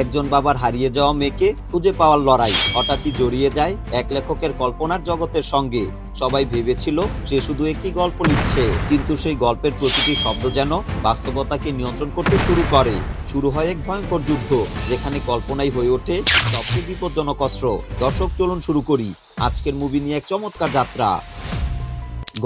একজন বাবার হারিয়ে যাওয়া মেয়েকে খুঁজে পাওয়ার লড়াই হঠাৎই জড়িয়ে যায় এক লেখকের কল্পনার জগতের সঙ্গে। সবাই ভেবেছিল সে শুধু একটি গল্প লিখছে, কিন্তু সেই গল্পের প্রতিটি শব্দ যেন বাস্তবতাকে নিয়ন্ত্রণ করতে শুরু করে। শুরু হয় এক ভয়ঙ্কর যুদ্ধ, যেখানে কল্পনাই হয়ে ওঠে সবচেয়ে বিপজ্জনক অস্ত্র। দর্শক, চলুন শুরু করি। আজকের মুভি নিয়ে এক চমৎকার যাত্রা।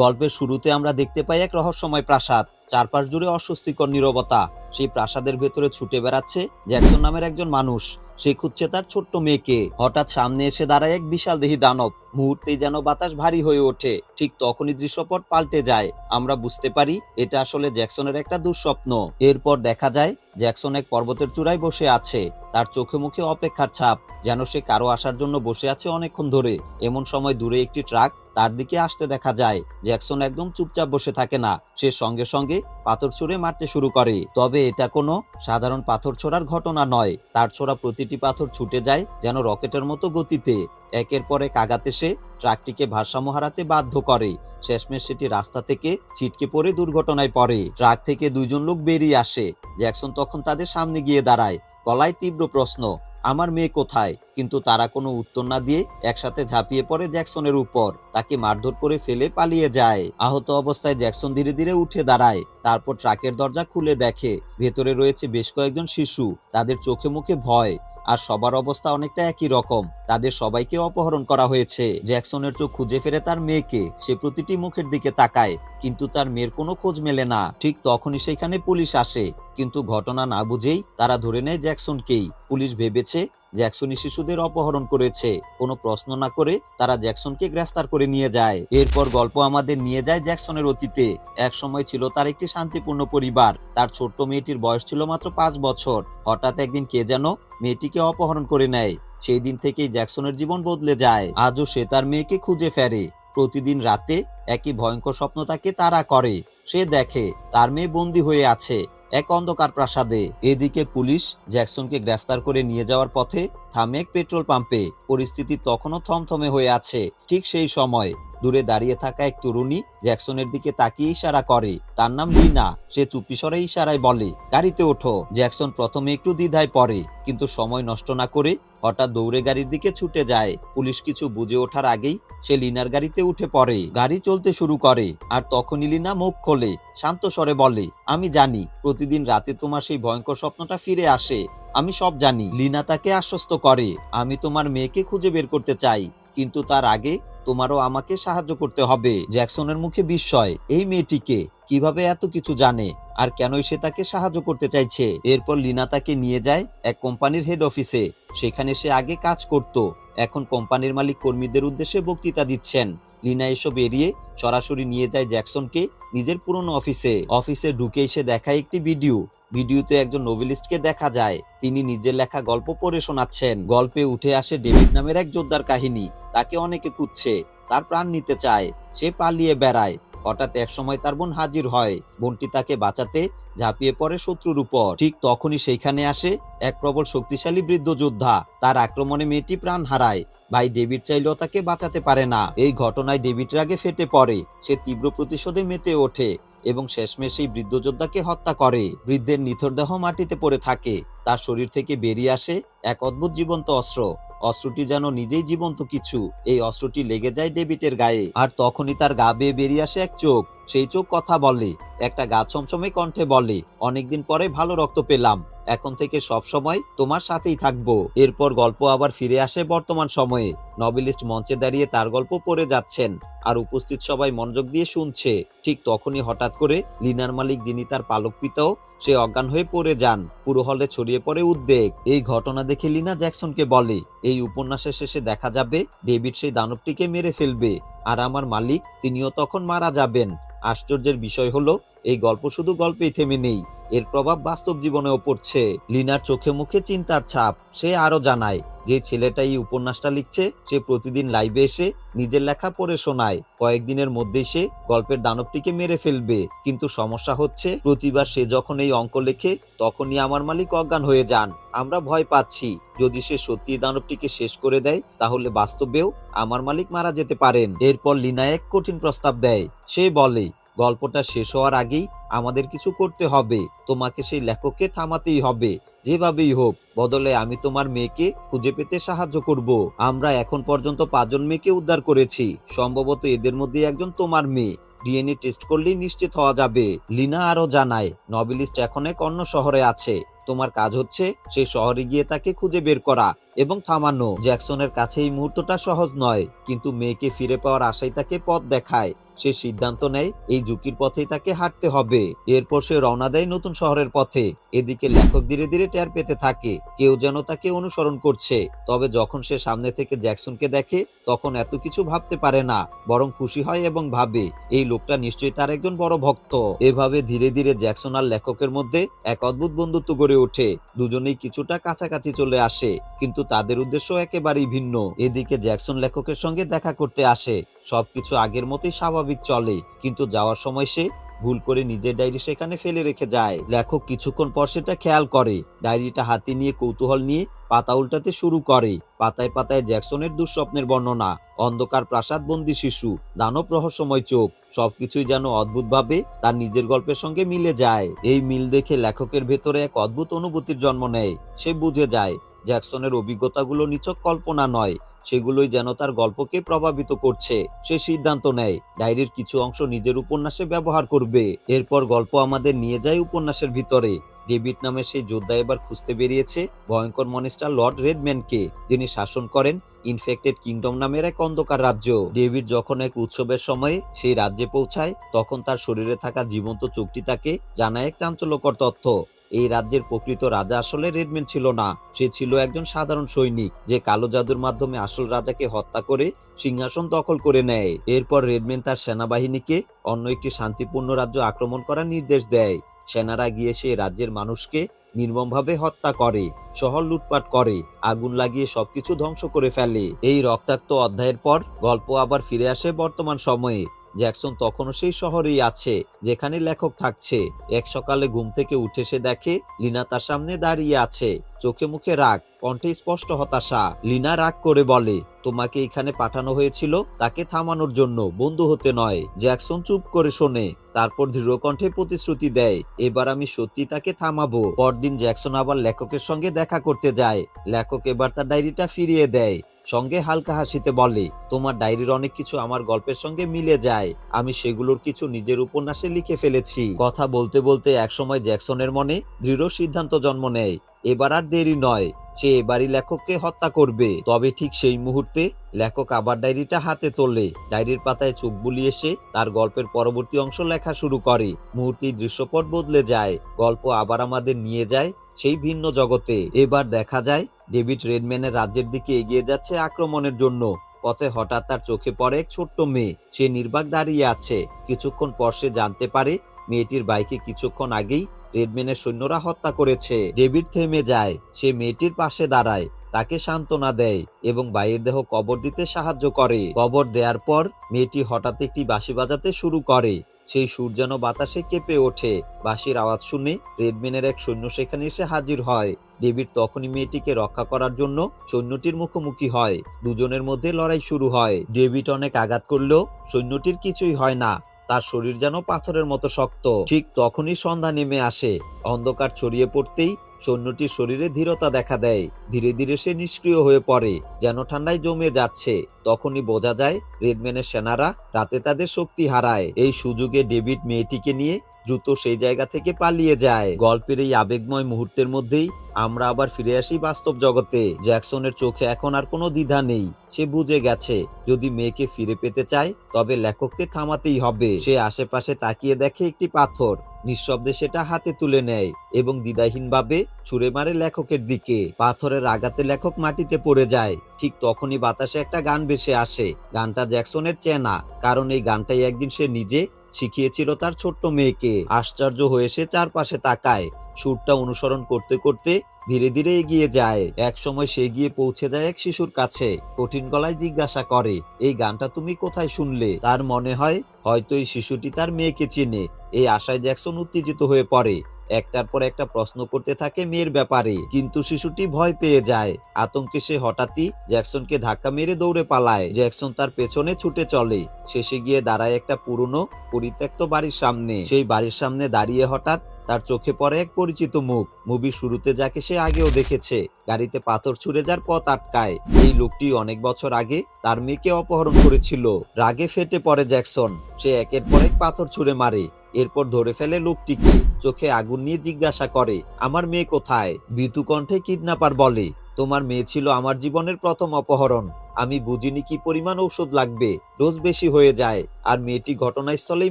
গল্পের শুরুতে আমরা দেখতে পাই এক রহস্যময় প্রাসাদ। চারপাশ জুড়ে অস্বস্তিকর নীরবতা। সেই প্রাসাদের ভেতরে ছুটে বেড়াচ্ছে জ্যাকসন নামের একজন মানুষ। সে খুঁজছে তার ছোট্ট মেয়েকে। হঠাৎ সামনে এসে দাঁড়ায় এক বিশাল দেহী দানব। মুহূর্তেই যেন বাতাস ভারী হয়ে ওঠে। ঠিক তখনই দৃশ্যপট পাল্টে যায়। আমরা বুঝতে পারি এটা আসলে জ্যাকসনের একটা দুঃস্বপ্ন। এরপর দেখা যায় জ্যাকসন এক পর্বতের চূড়ায় বসে আছে। তার চোখে মুখে অপেক্ষার ছাপ। যেন সে কারও আসার জন্য বসে আছে অনেকক্ষণ ধরে। এমন সময় দূরে একটি ট্রাক তার দিকে আসতে দেখা যায়, জ্যাকসন একদম চুপচাপ বসে থাকে না। সে সঙ্গে সঙ্গে পাথর ছুঁড়ে মারতে শুরু করে। তবে এটা কোনো সাধারণ পাথর ছোড়ার ঘটনা নয়। তার ছোড়া প্রতিটি পাথর ছুটে যায় যেন রকেটের মতো গতিতে। একের পর আঘাত এসে ট্রাকটিকে ভারসাম্য হারাতে বাধ্য করে। শেষমেশ সেটি রাস্তা থেকে ছিটকে পড়ে দুর্ঘটনায় পড়ে। ট্রাক থেকে দুইজন লোক বেরিয়ে আসে। জ্যাকসন তখন তাদের সামনে গিয়ে দাঁড়ায়। গলায় তীব্র প্রশ্ন, আমার মেয়ে কোথায়? কিন্তু তারা কোনো উত্তর না দিয়ে একসাথে ঝাঁপিয়ে পড়ে জ্যাকসনের উপর। তাকে মারধর করে ফেলে পালিয়ে যায়। আহত অবস্থায় জ্যাকসন ধীরে ধীরে উঠে দাঁড়ায়। তারপর ট্রাকের দরজা খুলে দেখে। ভেতরে রয়েছে বেশ কয়েকজন শিশু। তাদের চোখে মুখে ভয়। আর সবার অবস্থা অনেকটা একই রকম। তাদের সবাইকে অপহরণ করা হয়েছে। জ্যাকসনের চোখ খুঁজে ফেরে তার মেয়েকে। সে প্রতিটি মুখের দিকে তাকায়, কিন্তু তার মেয়ের কোনো খোঁজ মেলে না। ঠিক তখনই সেখানে পুলিশ আসে। কিন্তু ঘটনা না বুঝেই তারা ধরে নেয় জ্যাকসনকেই। পুলিশ ভেবেছে জ্যাকসনই শিশুদের অপহরণ করেছে। কোনো প্রশ্ন না করে তারা জ্যাকসনকে গ্রেফতার করে নিয়ে যায়। এরপর গল্প আমাদের নিয়ে যায় জ্যাকসনের অতীতে। এক সময় ছিল তার একটি শান্তিপূর্ণ পরিবার। তার ছোট্ট মেয়েটির বয়স ছিল মাত্র পাঁচ বছর। হঠাৎ একদিন কে যেন মেয়েটিকে অপহরণ করে নেয়। সেই দিন থেকেই জ্যাকসনের জীবন বদলে যায়। আজও সে তার মেয়েকে খুঁজে ফেরে। প্রতিদিন রাতে একই ভয়ঙ্কর স্বপ্ন তাকে তারা করে। সে দেখে তার মেয়ে বন্দী হয়ে আছে এক অন্ধকার প্রাসাদে। এদিকে পুলিশ জ্যাকসনকে গ্রেফতার করে নিয়ে যাওয়ার পথে থামে এক পেট্রোল পাম্পে। পরিস্থিতি তখনও থমথমে হয়ে আছে, ঠিক সেই সময়। দূরে দাঁড়িয়ে থাকা এক তরুণী জ্যাকসনের দিকে তাকিয়ে ইশারা করে। তার নাম লিনা সে চুপিসরে ইশারায় বলে, গাড়িতে ওঠো। জ্যাকসন প্রথমে একটু দ্বিধায় পড়ে, কিন্তু সময় নষ্ট না করে হঠাৎ দৌড়ে গাড়ির দিকে ছুটে যায়। পুলিশ কিছু বুঝে ওঠার আগেই সে লিনার গাড়িতে উঠে পড়ে। গাড়ি চলতে শুরু করে, আর তখনই লিনা মুখ খোলে, শান্ত স্বরে বলে, আমি জানি, প্রতিদিন রাতে তোমার সেই ভয়ঙ্কর স্বপ্নটা ফিরে আসে। আমি সব জানি। লিনা তাকে আশ্বস্ত করে, আমি তোমার মেয়েকে খুঁজে বের করতে চাই। কিন্তু তার আগে তোমারও আমাকে সাহায্য করতে হবে। জ্যাকসনের মুখে বিস্ময়। এই মেয়েটিকে কীভাবে এত কিছু জানে? আর কেনই সে তাকে সাহায্য করতে চাইছে? এরপর লিনা তাকে নিয়ে যায় এক কোম্পানির হেড অফিসে সেখানে সে আগে কাজ করত। এখন কোম্পানির মালিক কর্মীদের উদ্দেশ্যে বক্তৃতা দিচ্ছেন। লিনা এসব এড়িয়ে সরাসরি নিয়ে যায় জ্যাকসনকে নিজের পুরনো অফিসে অফিসে ঢুকে এসে দেখায় একটি ভিডিও ভিডিওতে একজন নোভেলিস্টকে দেখা যায়। তিনি নিজের লেখা গল্প পড়ে শোনাচ্ছেন। গল্পে উঠে আসে ডেভিড নামের এক যোদ্ধার কাহিনী। তাকে অনেকে খুঁজছে, তার প্রাণ নিতে চায়, সে পালিয়ে বেড়ায়। হঠাৎ এক সময় তার বোন হাজির হয়। বোনটি তাকে বাঁচাতে ঝাঁপিয়ে পড়ে শত্রুর উপর। ঠিক তখনই সেইখানে আসে এক প্রবল শক্তিশালী বৃদ্ধ যোদ্ধা। তার আক্রমণে মেয়েটি প্রাণ হারায়। ভাই ডেভিড চাইলেও তাকে বাঁচাতে পারে না। এই ঘটনায় ডেভিড রাগে ফেটে পড়ে। সে তীব্র প্রতিশোধে মেতে ওঠে এবং শেষমেশ সেই বৃদ্ধ যোদ্ধাকে হত্যা করে। বৃদ্ধের নিথর দেহ মাটিতে পড়ে থাকে। তার শরীর থেকে বেরিয়ে আসে এক অদ্ভুত জীবন্ত অস্ত্র। অস্ত্রটি যেন নিজেই জীবন্ত কিছু। এই অস্ত্রটি লেগে যায় ডেভিডের গায়ে, আর তখনই তার গা বেয়ে বেরিয়ে আসে এক চোখ। সেই চোখ কথা বলে একটা গা ছমছমে কণ্ঠে বলে অনেকদিন পরে ভালো রক্ত পেলাম, এখন থেকে সব সময় তোমার সাথেই থাকব। এরপর গল্প আবার ফিরে আসে বর্তমান সময়ে। নভেলিস্ট মঞ্চে দাঁড়িয়ে তার গল্প পড়ে যাচ্ছেন আর উপস্থিত সবাই মনোযোগ দিয়ে শুনছে। ঠিক তখনই হঠাৎ করে লিনার মালিক যিনি তার পালক পিতাও সে অজ্ঞান হয়ে পড়ে যান। পুরো হলে ছড়িয়ে পড়ে উদ্বেগ। এই ঘটনা দেখে লিনা জ্যাকসনকে বলে, এই উপন্যাসের শেষে দেখা যাবে, ডেভিড সেই দানবটিকে মেরে ফেলবে। আর আমার মালিক, তিনিও তখন মারা যাবেন। আশ্চর্যের বিষয় হলো, এই গল্প শুধু গল্পেই থেমে নেই, এর প্রভাব বাস্তব জীবনেও পড়ছে। লিনার চোখে মুখে চিন্তার ছাপ, সে আরও জানায় যে ছেলেটা এই উপন্যাসটা লিখছে, সে প্রতিদিন লাইভে এসে নিজের লেখা পড়ে শোনায়। কয়েকদিনের মধ্যেই সে গল্পের দানবটিকে মেরে ফেলবে। কিন্তু সমস্যা হচ্ছে, প্রতিবার সে যখন এই অঙ্ক লেখে, তখনই আমার মালিক অজ্ঞান হয়ে যান। আমরা ভয় পাচ্ছি। যদি সে সত্যি দানবটিকে শেষ করে দেয়, তাহলে বাস্তবেও আমার মালিক মারা যেতে পারেন। এরপর লিনা এক কঠিন প্রস্তাব দেয়। সে বলে গল্পটা শেষ হওয়ার আগেই আমাদের কিছু করতে হবে। তোমাকে সেই লেখককে থামাতেই হবে। যেভাবেই হোক, বদলে আমি তোমার মেয়েকে খুঁজে পেতে সাহায্য করব। আমরা এখন পর্যন্ত পাঁচজন মেয়েকে উদ্ধার করেছি। সম্ভবত এদের মধ্যে একজন তোমার মেয়ে। ডিএনএ টেস্ট করলেই নিশ্চিত হওয়া যাবে। লিনা আরও জানায় নবিলিস্ট এখন এক অন্য শহরে আছে। তোমার কাজ হচ্ছে সেই শহরে গিয়ে তাকে খুঁজে বের করা। এবং থামানো। জ্যাকসনের কাছে এই মুহূর্তটা সহজ নয়, কিন্তু মেয়েকে ফিরে পাওয়ার আশায় তাকে পথ দেখায়। সে সিদ্ধান্ত নেয়, এই ঝুঁকির পথেই তাকে হাঁটতে হবে। এরপর সে রওনা দেয় নতুন শহরের পথে। এদিকে লেখক ধীরে ধীরে টের পেতে থাকে, কেউ যেন তাকে অনুসরণ করছে। তবে যখন সে সামনে থেকে জ্যাকসনকে দেখে, তখন এত কিছু ভাবতে পারে না, বরং খুশি হয় এবং ভাবে, এই লোকটা নিশ্চয়ই তার একজন বড় ভক্ত। এভাবে ধীরে ধীরে জ্যাকসন আর লেখকের মধ্যে এক অদ্ভুত বন্ধুত্ব গড়ে ওঠে। দুজনেই কিছুটা কাছাকাছি চলে আসে, কিন্তু তাদের উদ্দেশ্য একেবারেই ভিন্ন। এদিকে জ্যাকসন লেখকের সঙ্গে দেখা করতে আসে। সবকিছু আগের মতোই স্বাভাবিক চলে, কিন্তু যাওয়ার সময় সে ভুল করে নিজের ডায়েরি সেখানে ফেলে রেখে যায়। লেখক কিছুক্ষণ পর সেটা খেয়াল করে। ডায়েরিটা হাতে নিয়ে কৌতূহল নিয়ে পাতা উল্টাতে শুরু করে। পাতায় পাতায় জ্যাকসনের দুঃস্বপ্নের বর্ণনা, অন্ধকার প্রাসাদ বন্দি শিশু, দানব রহস্যময় চোখ, সবকিছুই যেন অদ্ভুতভাবে তার নিজের গল্পের সঙ্গে মিলে যায়। এই মিল দেখে লেখকের ভেতরে এক অদ্ভুত অনুভূতির জন্ম নেয়। সে বুঝে যায় জ্যাকসনের অভিজ্ঞতাগুলো নিছক কল্পনা নয়, সেগুলোই যেন তার গল্পকে প্রভাবিত করছে। সে সিদ্ধান্ত নেয়, ডায়েরির কিছু অংশ নিজের উপন্যাসে ব্যবহার করবে। এরপর গল্প আমাদের নিয়ে যায় উপন্যাসের ভিতরে। ডেভিড নামে সেই যোদ্ধা এবার খুঁজতে বেরিয়েছে ভয়ঙ্কর মনিস্টার লর্ড রেডম্যানকে, যিনি শাসন করেন ইনফেক্টেড কিংডম নামের এক অন্ধকার রাজ্য। ডেভিড যখন এক উৎসবের সময়ে সেই রাজ্যে পৌঁছায়, তখন তার শরীরে থাকা জীবন্ত চোখটি তাকে জানায় এক চাঞ্চল্যকর তথ্য। এই রাজ্যের প্রকৃত রাজা আসলে রেডম্যান ছিল না। সে ছিল একজন সাধারণ সৈনিক, যে কালো জাদুর মাধ্যমে আসল রাজাকে হত্যা করে সিংহাসন দখল করে নেয়। এরপর রেডম্যান তার সেনাবাহিনীকে অন্য একটি শান্তিপূর্ণ রাজ্য আক্রমণ করার নির্দেশ দেয়। সেনারা গিয়ে সে রাজ্যের মানুষকে নির্মমভাবে হত্যা করে, শহর লুটপাট করে, আগুন লাগিয়ে সবকিছু ধ্বংস করে ফেলে। এই রক্তাক্ত অধ্যায়ের পর গল্প আবার ফিরে আসে বর্তমান সময়ে। জ্যাকসন তখনও সেই শহরেই আছে, যেখানে লেখক থাকছে। এক সকালে ঘুম থেকে উঠে সে দেখে, লিনা তার সামনে দাঁড়িয়ে আছে। চোখে মুখে রাগ, কণ্ঠে স্পষ্ট হতাশা। লিনা রাগ করে বলে, তোমাকে এখানে পাঠানো হয়েছিল তাকে থামানোর জন্য, বন্ধু হতে নয়। জ্যাকসন চুপ করে শোনে, তারপর দৃঢ় কণ্ঠে প্রতিশ্রুতি দেয়, এবার আমি সত্যি তাকে থামাবো। পরদিন জ্যাকসন আবার লেখকের সঙ্গে দেখা করতে যায়। লেখক এবার তার ডায়েরিটা ফিরিয়ে দেয়। সঙ্গে হালকা হাসিতে বলে, তোমার ডায়েরির অনেক কিছু আমার গল্পের সঙ্গে মিলে যায়। আমি সেগুলোর কিছু নিজের উপন্যাসে লিখে ফেলেছি। কথা বলতে বলতে একসময় জ্যাকসনের মনে দৃঢ় সিদ্ধান্ত জন্ম নেয়। এবার আর দেরি নয়, সে এবারই লেখককে হত্যা করবে। তবে ঠিক সেই মুহূর্তে লেখক আবার ডায়েরিটা হাতে তোলে। ডায়েরির পাতায় চোখ বুলিয়ে সে তার গল্পের পরবর্তী অংশ লেখা শুরু করে। মুহূর্তেই দৃশ্যপট বদলে যায়, গল্প আবার আমাদের নিয়ে যায় সেই ভিন্ন জগতে। এবার দেখা যায়, ডেভিড রেডম্যানের রাজ্যের দিকে এগিয়ে যাচ্ছে আক্রমণের জন্য। পথে হঠাৎ তার চোখে পড়ে এক ছোট্ট মেয়ে। সে নির্বাক দাঁড়িয়ে আছে। কিছুক্ষণ পর সে জানতে পারে, মেয়েটির বাইকে কিছুক্ষণ আগেই রেডম্যানের সৈন্যরা হত্যা করেছে। ডেভিড থেমে যায়। সে মেয়েটির পাশে দাঁড়ায়। তাকে সান্ত্বনা দেয় এবং ভাইয়ের দেহ কবর দিতে সাহায্য করে। কবর দেওয়ার পর মেয়েটি হঠাৎ একটি বাঁশি বাজাতে শুরু করে। সেই সুর যেন বাতাসে কেঁপে ওঠে। বাঁশির আওয়াজ শুনে রেডম্যানের এক সৈন্য সেখানে এসে হাজির হয়। ডেভিড তখনই মেয়েটিকে রক্ষা করার জন্য সৈন্যটির মুখোমুখি হয়। দুজনের মধ্যে লড়াই শুরু হয়। ডেভিড অনেক আঘাত করলেও সৈন্যটির কিছুই হয় না। তার শরীর যেন পাথরের মতো শক্ত। ঠিক তখনই সন্ধ্যা নেমে আসে। অন্ধকার ছড়িয়ে পড়তেই সৈন্যটির শরীরে ধীরতা দেখা দেয়। ধীরে ধীরে সে নিষ্ক্রিয় হয়ে পড়ে, যেন ঠান্ডায় জমে যাচ্ছে। তখনই বোঝা যায়, রেডম্যানের সেনারা রাতে তাদের শক্তি হারায়। এই সুযোগে ডেভিড মেয়েটিকে নিয়ে দ্রুত সেই জায়গা থেকে পালিয়ে যায়। গল্পের এই আবেগময় মুহূর্তের মধ্যেই আমরা আবার ফিরে আসি বাস্তব জগতে। জ্যাকসনের চোখে এখন আর কোনো দ্বিধা নেই। সে বুঝে গেছে, যদি মেয়েকে ফিরে পেতে চায়, তবে লেখককে থামাতেই হবে। সে আশেপাশে তাকিয়ে দেখে একটি পাথর। নিঃশব্দে সেটা হাতে তুলে নেয় এবং দ্বিধাহীনভাবে ছুঁড়ে মারে লেখকের দিকে। পাথরের আঘাতে লেখক মাটিতে পড়ে যায়। ঠিক তখনই বাতাসে একটা গান ভেসে আসে। গানটা জ্যাকসনের চেনা, কারণ এই গানটাই একদিন সে নিজে শিখিয়েছিল তার ছোট্ট মেয়েকে। আশ্চর্য হয়ে সে চারপাশে তাকায়। সুরটা অনুসরণ করতে করতে ধীরে ধীরে এগিয়ে যায়। এক সময় সে গিয়ে পৌঁছে যায় এক শিশুর কাছে। কঠিন গলায় জিজ্ঞাসা করে, এই গানটা তুমি কোথায় শুনলে? তার মনে হয়, হয়তো এই শিশুটি তার মেয়েকে চিনে। এই আশায় জ্যাকসন উত্তেজিত হয়ে পড়ে। একটার পর একটা প্রশ্ন করতে থাকে মেয়ের ব্যাপারে। কিন্তু শিশুটি ভয় পেয়ে যায়। আতঙ্কে সে হঠাৎই জ্যাকসনকে ধাক্কা মেরে দৌড়ে পালায়। জ্যাকসন তার পেছনে ছুটে চলে। শেষে গিয়ে দাঁড়ায় একটা পুরনো, পরিত্যক্ত বাড়ির সামনে। সেই বাড়ির সামনে দাঁড়িয়ে হঠাৎ তার চোখে পড়ে এক পরিচিত মুখ। মুভি শুরুতে যাকে সে আগেও দেখেছে। গাড়িতে পাথর ছুঁড়ে যার পথ আটকায়। এই লোকটি অনেক বছর আগে তার মেয়েকে অপহরণ করেছিল। রাগে ফেটে পড়ে জ্যাকসন। সে একের পর এক পাথর ছুঁড়ে মারে। এরপর ধরে ফেলে লোকটিকে। চোখে আগুন নিয়ে জিজ্ঞাসা করে, আমার মেয়ে কোথায়? বিতু কণ্ঠে কিডন্যাপার বলে, তোমার মেয়ে ছিল আমার জীবনের প্রথম অপহরণ। আমি বুঝিনি কি পরিমাণ ঔষধ লাগবে। ডোজ বেশি হয়ে যায় আর মেয়েটি ঘটনাস্থলেই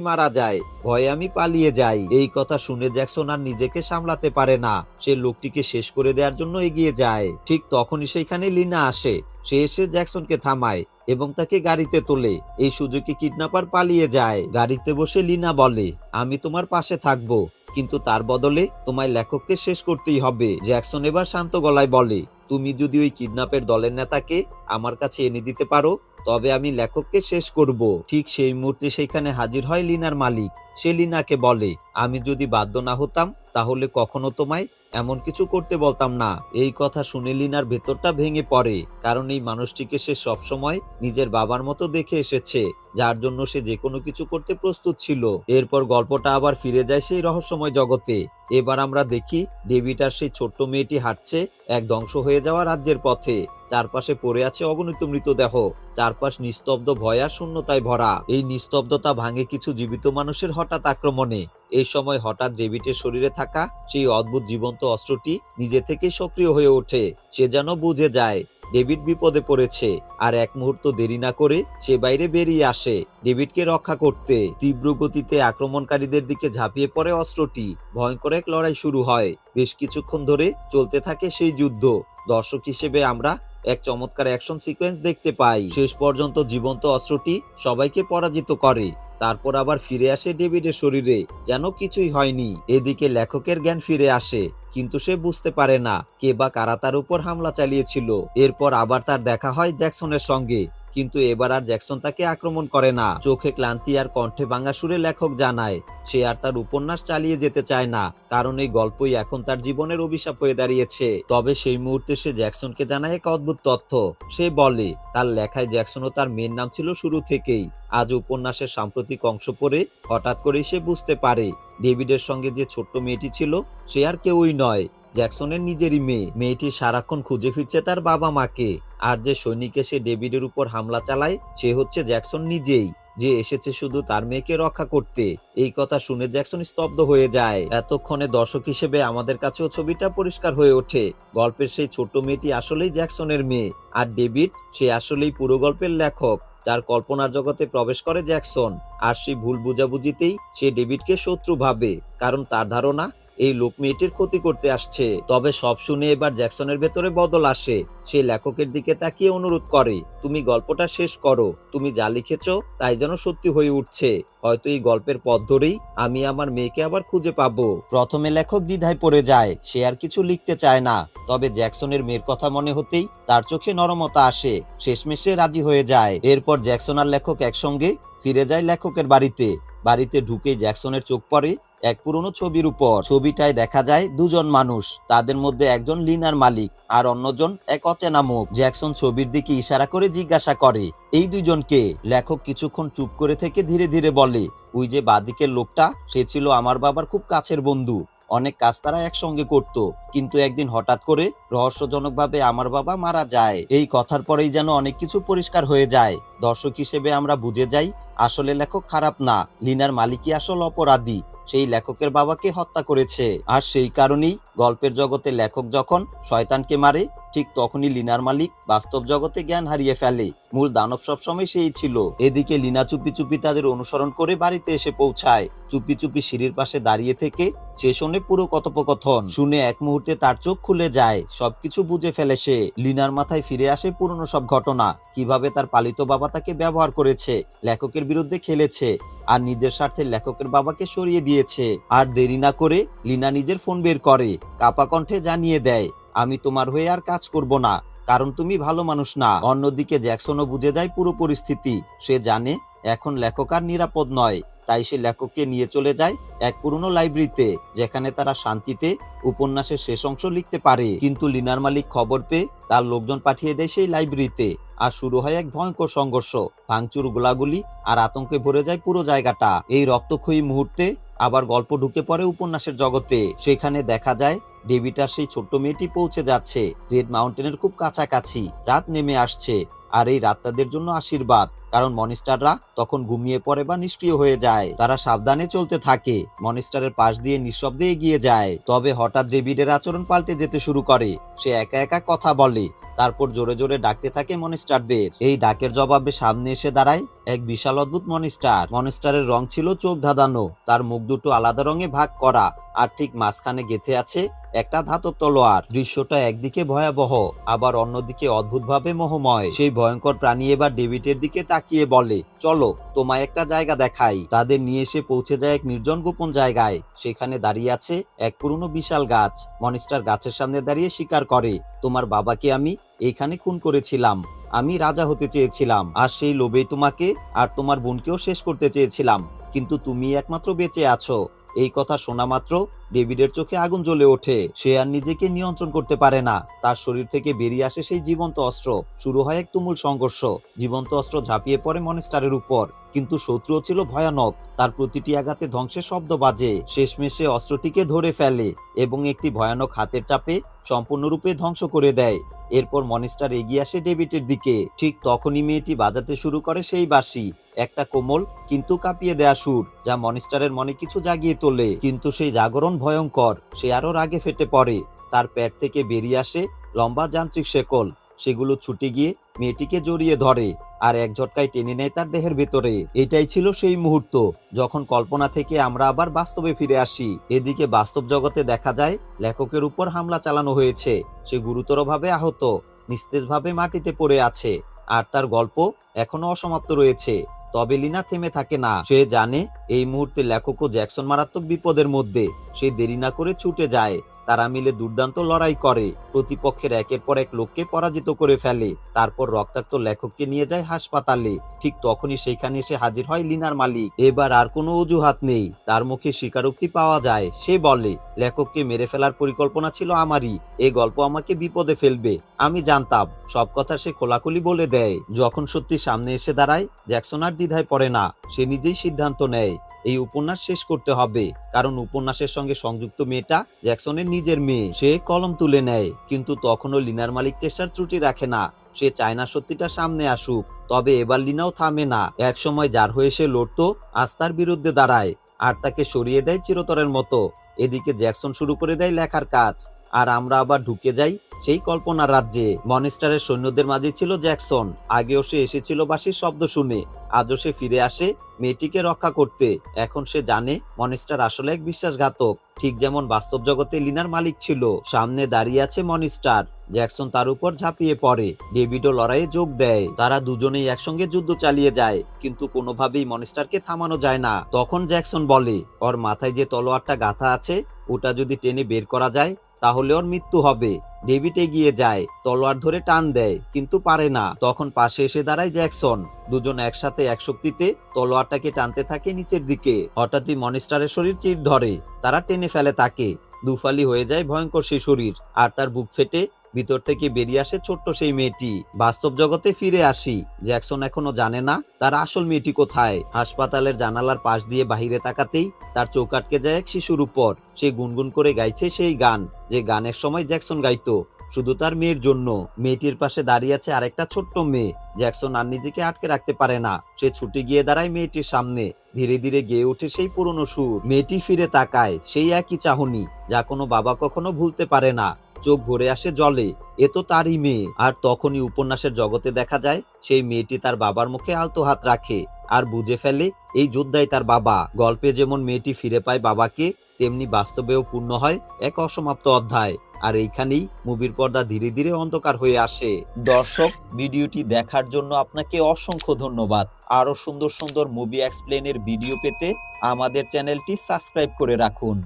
মারা যায়। ভয়ে আমি পালিয়ে যাই। এই কথা শুনে জ্যাকসন আর নিজেকে সামলাতে পারে না। সে লোকটিকে শেষ করে দেওয়ার জন্য এগিয়ে যায়। ঠিক তখনই সেইখানে লিনা আসে। সে এসে জ্যাকসনকে থামায়। এবং তাকে গাড়িতে তোলে। এই সুযোগে কিডন্যাপার পালিয়ে যায়। গাড়িতে বসে লিনা বলে, আমি তোমার পাশে থাকব, কিন্তু তার বদলে তোমায় লেখককে শেষ করতেই হবে। জ্যাকসন এবার শান্ত গলায় বলে, তুমি যদি ওই কিডন্যাপের দলের নেতাকে আমার কাছে এনে দিতে পারো, তবে আমি লেখককে শেষ করব। ঠিক সেই মুহূর্তে সেখানে হাজির হয় লিনার মালিক। সে লিনাকে বলে, আমি যদি বাধ্য না হতাম, তাহলে কখনো তোমায় এমন কিছু করতে বলতাম না। এই কথা শুনে লিনার ভেতরটা ভেঙে পড়ে, কারণ এই মানুষটিকে সে সবসময় নিজের বাবার মতো দেখে এসেছে, যার জন্য সে যে কোনো কিছু করতে প্রস্তুত ছিল। এরপর গল্পটা আবার ফিরে যায় সেই রহস্যময় জগতে। এবার আমরা দেখি ডেভিড আর সেই ছোট্ট মেয়েটি হাঁটছে এক ধ্বংস হয়ে যাওয়া রাজ্যের পথে। চারপাশে পড়ে আছে অগণিত মৃতদেহ। চারপাশ নিস্তব্ধ ভয় আর শূন্যতায় ভরা। এই নিস্তব্ধতা ভাঙে কিছু জীবিত মানুষের হঠাৎ আক্রমণে। এই সময় হঠাৎ ডেভিডের শরীরে থাকা সেই অদ্ভুত জীবন্ত অস্ত্রটি নিজে থেকে সক্রিয় হয়ে ওঠে। সে যেন বুঝে যায়, ডেভিড বিপদে পড়েছে আর এক মুহূর্ত দেরি না করে সে বাইরে বেরিয়ে আসে ডেভিডকে রক্ষা করতে। তীব্র গতিতে আক্রমণকারীদের দিকে ঝাঁপিয়ে পড়ে অস্ত্রটি। ভয়ঙ্কর এক লড়াই শুরু হয়। বেশ কিছুক্ষণ ধরে চলতে থাকে সেই যুদ্ধ। দর্শক হিসেবে আমরা এক চমৎকার অ্যাকশন সিকোয়েন্স দেখতে পাই। শেষ পর্যন্ত জীবন্ত অস্ত্রটি সবাইকে পরাজিত করে। তারপর আবার ফিরে আসে ডেভিডের শরীরে, যেন কিছুই হয়নি। এদিকে লেখকের জ্ঞান ফিরে আসে, কিন্তু সে বুঝতে পারে না, কে বা কারা তার উপর হামলা চালিয়েছিল। এরপর আবার তার দেখা হয় জ্যাকসনের সঙ্গে। কিন্তু এবার আর জ্যাকসন তাকে আক্রমণ করে না। চোখে ক্লান্তি আর কণ্ঠে ভাঙা সুরে লেখক জানায়, সে আর তার উপন্যাস চালিয়ে যেতে চায় না, কারণ এই গল্পই এখন তার জীবনের অভিশাপ হয়ে দাঁড়িয়েছে। তবে সেই মুহূর্তে সে জ্যাকসনকে জানায় এক অদ্ভুত তথ্য। সে বলে, তার লেখায় জ্যাকসন ও তার মেয়ের নাম ছিল শুরু থেকেই। আজ উপন্যাসের সাম্প্রতিক অংশ পড়ে হঠাৎ করেই সে বুঝতে পারে, ডেভিডের সঙ্গে যে ছোট্ট মেয়েটি ছিল, সে আর কেউই নয়। জ্যাকসনের নিজেরই মেয়ে। মেয়েটি সারাক্ষণ খুঁজে ফিরছে তার বাবা মাকে। আর যে সৈনিক এসে ডেভিডের উপর হামলা চালায়, সে হচ্ছে জ্যাকসন নিজেই। যে এসেছে শুধু তার মেয়েকে রক্ষা করতে। এই কথা শুনে জ্যাকসন স্তব্ধ হয়ে যায়। এতক্ষণে দর্শক হিসেবে আমাদের কাছেও ছবিটা পরিষ্কার হয়ে ওঠে। গল্পের সেই ছোট মেয়েটি আসলেই জ্যাকসনের মেয়ে। আর ডেভিড, সে আসলেই পুরো গল্পের লেখক। যার কল্পনার জগতে প্রবেশ করে জ্যাকসন। আর সেই ভুল বুঝাবুঝিতেই সে ডেভিডকে শত্রু ভাবে। কারণ তার ধারণা এই লোক মেয়েটির ক্ষতি করতে আসছে। তবে সব শুনে এবার জ্যাকসনের ভেতরে বদল আসে। সে লেখকের দিকে তাকিয়ে অনুরোধ করে, তুমি গল্পটা শেষ করো। তুমি যা লিখেছ তাই যেন সত্যি হয়ে উঠছে। হয়তো এই গল্পের পথ ধরেই আমি আমার মেয়েকে আবার খুঁজে পাবো প্রথমে লেখক দ্বিধায় পড়ে যায়, সে আর কিছু লিখতে চায় না। তবে জ্যাকসনের মেয়ের কথা মনে হতেই তার চোখে নরমতা আসে, শেষমেশে রাজি হয়ে যায়। এরপর জ্যাকসন আর লেখক একসঙ্গে ফিরে যায় লেখকের বাড়িতে। বাড়িতে ঢুকে জ্যাকসনের চোখ পড়ে এক পুরনো ছবির উপর। ছবিটায় দেখা যায় দুজন মানুষ, তাদের মধ্যে একজন লিনার মালিক আর অন্যজন এক অচেনা মুখ। জ্যাকসন ছবির দিকে ইশারা করে জিজ্ঞাসা করে, এই দুইজনকে লেখক কিছুক্ষণ চুপ করে থেকে ধীরে ধীরে বলে, ওই যে বাদিকের লোকটা, সে ছিল আমার বাবার খুব কাছের বন্ধু। অনেক কাজ তারা একসঙ্গে করত। কিন্তু একদিন হঠাৎ করে রহস্যজনকভাবে আমার বাবা মারা যায়। এই কথার পরেই যেন অনেক কিছু পরিষ্কার হয়ে যায়। দর্শক হিসেবে আমরা বুঝে যাই, আসলে লেখক খারাপ না, লিনার মালিকই আসল অপরাধী, সেই লেখকের বাবাকে হত্যা করেছে। আর সেই কারণেই গল্পের জগতে লেখক যখন শয়তানকে মারে, ঠিক তখনই লিনার মালিক বাস্তব জগতে জ্ঞান হারিয়ে ফেলে। মূল দানব সবসময় সেই ছিল। এদিকে লিনা চুপি চুপি তাদের অনুসরণ করে বাড়িতে এসে পৌঁছায়। চুপি চুপি সিঁড়ির পাশে দাঁড়িয়ে থেকে সে শোনে পুরো কথোপকথন। শুনে এক মুহূর্তে তার চোখ খুলে যায়। সবকিছু বুঝে ফেলে সে। লিনার মাথায় ফিরে আসে পুরনো সব ঘটনা। কীভাবে তার পালিত বাবা তাকে ব্যবহার করেছে, লেখকের বিরুদ্ধে খেলেছে, আর নিজের স্বার্থে লেখকের বাবাকে সরিয়ে দিয়েছে। আর দেরি না করে লিনা নিজের ফোন বের করে, কাপা কণ্ঠে জানিয়ে দেয়, আমি তোমার হয়ে আর কাজ করব না, কারণ তুমি ভালো মানুষ না। অন্যদিকে জ্যাকসনও বুঝে যায় পুরো পরিস্থিতি। সে জানে, এখন লেখক আর নিরাপদ নয়। তাই সে লেখককে নিয়ে চলে যায় এক পুরনো লাইব্রেরিতে, যেখানে তারা শান্তিতে উপন্যাসের শেষ অংশ লিখতে পারে। কিন্তু লিনার মালিক খবর পেয়ে তার লোকজন পাঠিয়ে দেয় সেই লাইব্রেরিতে আর শুরু হয় এক ভয়ঙ্কর সংঘর্ষ। ভাঙচুর, গোলাগুলি আর আতঙ্কে ভরে যায় পুরো জায়গাটা। এই রক্তক্ষয়ী মুহূর্তে আবার গল্প ঢুকে পড়ে উপন্যাসের জগতে। সেখানে দেখা যায় ডেভিটার সেই ছোট্ট মেয়েটি পৌঁছে যাচ্ছে। রেড মাউন্টেনের খুব কাছাকাছি, রাত নেমে আসছে। আর এই রাত তাদের জন্য আশীর্বাদ, কারণ মনিস্টাররা তখন ঘুমিয়ে পড়ে বা নিষ্ক্রিয় হয়ে যায়। তারা সাবধানে চলতে থাকে, মনিস্টারের পাশ দিয়ে নিঃশব্দে এগিয়ে যায়। তবে হঠাৎ ডেভিডের আচরণ পাল্টে যেতে শুরু করে। সে একা একা কথা বলে, তারপর জোরে জোরে ডাকতে থাকে মনিস্টারদের। এই ডাকের জবাবে সামনে এসে দাঁড়ায় এক বিশাল অদ্ভুত মনিস্টার। মনিস্টারের রং ছিল চোখ ধাঁধানো, তার মুখ দুটো আলাদা রঙে ভাগ করা। আর ঠিক মাঝখানে গেথে আছে একটা ধাতব তলোয়ার। দৃশ্যটা একদিকে ভয়াবহ, আবার অন্যদিকে অদ্ভুতভাবে মোহময়। সেই ভয়ঙ্কর প্রাণী এবার ডেভিডের দিকে তাকিয়ে বলে, চলো, তোমায় একটা জায়গা দেখাই। তাদের নিয়ে এসে পৌঁছে যায় এক নির্জন গোপন জায়গায়। সেখানে দাঁড়িয়ে আছে এক পুরনো বিশাল গাছ। মনিস্টার গাছের সামনে দাঁড়িয়ে স্বীকার করে, তোমার বাবাকে আমি এইখানে খুন করেছিলাম। আমি রাজা হতে চেয়েছিলাম। আর সেই লোভেই তোমাকে আর তোমার বোনকেও শেষ করতে চেয়েছিলাম। কিন্তু তুমি একমাত্র বেঁচে আছো। এই কথা শোনা মাত্র। ডেভিডের চোখে আগুন জ্বলে ওঠে। সে আর নিজেকে নিয়ন্ত্রণ করতে পারে না। তার শরীর থেকে বেরিয়ে আসে সেই জীবন্ত অস্ত্র। শুরু হয় এক তুমুল সংঘর্ষ। জীবন্ত অস্ত্র ঝাঁপিয়ে পড়ে মনেস্টারের উপর। কিন্তু শত্রুও ছিল ভয়ানক। তার প্রতিটি আঘাতে ধ্বংসের শব্দ বাজে। শেষমেশে অস্ত্রটিকে ধরে ফেলে এবং একটি ভয়ানক হাতের চাপে সম্পূর্ণরূপে ধ্বংস করে দেয়। এরপর মনিস্টার এগিয়ে আসে ডেভিডের দিকে। ঠিক তখনই মেয়েটি বাজাতে শুরু করে সেই বাসি একটা কোমল, কিন্তু কাঁপিয়ে দেয়া সুর, যা মনিস্টারের মনে কিছু জাগিয়ে তোলে। কিন্তু সেই জাগরণ ভয়ঙ্কর, সে আরও রাগে ফেটে পড়ে। তার পেট থেকে বেরিয়ে আসে লম্বা যান্ত্রিক শেকল। সেগুলো ছুটে গিয়ে মেয়েটিকে জড়িয়ে ধরে আর এক ঝটকায় টেনে নেয় তার দেহের ভেতরে। এটাই ছিল সেই মুহূর্ত, যখন কল্পনা থেকে আমরা আবার বাস্তবে ফিরে আসি। এদিকে বাস্তব জগতে দেখা যায়, লেখকের উপর হামলা চালানো হয়েছে। সে গুরুতরভাবে আহত, নিস্তেজভাবে মাটিতে পড়ে আছে। আর তার গল্প এখনও অসমাপ্ত রয়েছে। তবে লিনা থেমে থাকে না। সে জানে এই মুহূর্তে লেখক ও জ্যাকসন মারাত্মক বিপদের মধ্যে। সে দেরি না করে ছুটে যায়। তারা মিলে দুর্দান্ত লড়াই করে। প্রতিপক্ষের একের পর এক লোককে পরাজিত করে ফেলে। তারপর রক্তাক্ত লেখককে নিয়ে যায় হাসপাতালে। ঠিক তখনই সেখানে এসে হাজির হয় লিনার মালিক। এবার আর কোনো অজুহাত নেই। তার মুখে স্বীকারোক্তি পাওয়া যায়। সে বলে, লেখককে মেরে ফেলার পরিকল্পনা ছিল আমারই। এ গল্প আমাকে বিপদে ফেলবে। আমি জানতাম। সব কথা সে খোলাখুলি বলে দেয়। যখন সত্যি সামনে এসে দাঁড়ায়, জ্যাকসন আর দ্বিধায় পড়ে না। সে নিজেই সিদ্ধান্ত নেয়। এই উপন্যাস শেষ করতে হবে। কারণ উপন্যাসের সঙ্গে সংযুক্ত মেয়েটা জ্যাকসনের নিজের মেয়ে। সে কলম তুলে নেয়, কিন্তু তখনও লিনার মালিক চেষ্টার ত্রুটি রাখে না। সে চায় না সত্যিটা সামনে আসুক, তবে এবার লিনাও থামে না। এক সময় যার হয়ে সে লড়তো আস্থার বিরুদ্ধে দাঁড়ায়, আর তাকে সরিয়ে দেয় চিরতরের মতো। এদিকে জ্যাকসন শুরু করে দেয় লেখার কাজ, আর আমরা আবার ঢুকে যাই সেই কল্পনার রাজ্যে। মনেস্টারের সৈন্যদের মাঝে ছিল জ্যাকসন, আগেও সে এসেছিল বাসির শব্দ শুনে। আজও সে ফিরে আসে মেয়েটিকে রক্ষা করতে। এখন সে জানে মনিস্টার আসলে এক বিশ্বাসঘাতক। ঠিক যেমন বাস্তব জগতে লিনার মালিক ছিল, সামনে দাঁড়িয়ে আছে মনিস্টার জ্যাকসন তার উপর ঝাঁপিয়ে পড়ে। ডেভিডও লড়াইয়ে যোগ দেয়। তারা দুজনেই একসঙ্গে যুদ্ধ চালিয়ে যায়, কিন্তু কোনোভাবেই মনিস্টারকে থামানো যায় না। তখন জ্যাকসন বলে, ওর মাথায় যে তলোয়ারটা গাথা আছে, ওটা যদি টেনে বের করা যায়, তাহলে ওর মৃত্যু হবে। ডেভিড এগিয়ে যায়, তলোয়ার ধরে টান দেয়, কিন্তু পারে না। তখন পাশে এসে দাঁড়ায় জ্যাকসন। দুজন একসাথে এক শক্তিতে তলোয়ারটাকে টানতে থাকে নিচের দিকে। হঠাৎই মনিস্টারের শরীর চির ধরে। তারা টেনে ফেলে তাকে। দুফালি হয়ে যায় ভয়ঙ্কর সেই শরীর আর তার বুক ফেটে ভিতর থেকে বেরিয়ে আসে ছোট্ট সেই মেয়েটি। বাস্তব জগতে ফিরে আসি। জ্যাকসন এখনও জানে না, তার আসল মেয়েটি কোথায়। হাসপাতালের জানালার পাশ দিয়ে বাহিরে তাকাতেই তার চোখ আটকে যায় এক শিশুর উপর। সে গুনগুন করে গাইছে সেই গান, যে গানের সময় জ্যাকসন গাইতো, শুধু তার মেয়ের জন্য। মেয়েটির পাশে দাঁড়িয়ে আছে আরেকটা ছোট্ট মেয়ে। জ্যাকসন আর নিজেকে আটকে রাখতে পারে না। সে ছুটে গিয়ে দাঁড়ায় মেয়েটির সামনে। ধীরে ধীরে গেয়ে ওঠে সেই পুরনো সুর। মেয়েটি ফিরে তাকায় সেই একই চাহনি, যা কোনো বাবা কখনো ভুলতে পারে না। চোখ ভরে আসে জলে। এ তো তারই মেয়ে। আর তখনই উপন্যাসের জগতে দেখা যায়, সেই মেয়েটি তার বাবার মুখে আলতো হাত রাখে আর বুঝে ফেলে, এই যোদ্ধাই তার বাবা। গল্পে যেমন মেয়েটি ফিরে পায় বাবাকে, তেমনি বাস্তবেও পূর্ণ হয় এক অসমাপ্ত অধ্যায়। আর এইখানেই মুভির পর্দা ধীরে ধীরে অন্ধকার হয়ে আসে। দর্শক, ভিডিওটি দেখার জন্য আপনাকে অসংখ্য ধন্যবাদ। আরও সুন্দর সুন্দর মুভি এক্সপ্লেনের ভিডিও পেতে আমাদের চ্যানেলটি সাবস্ক্রাইব করে রাখুন।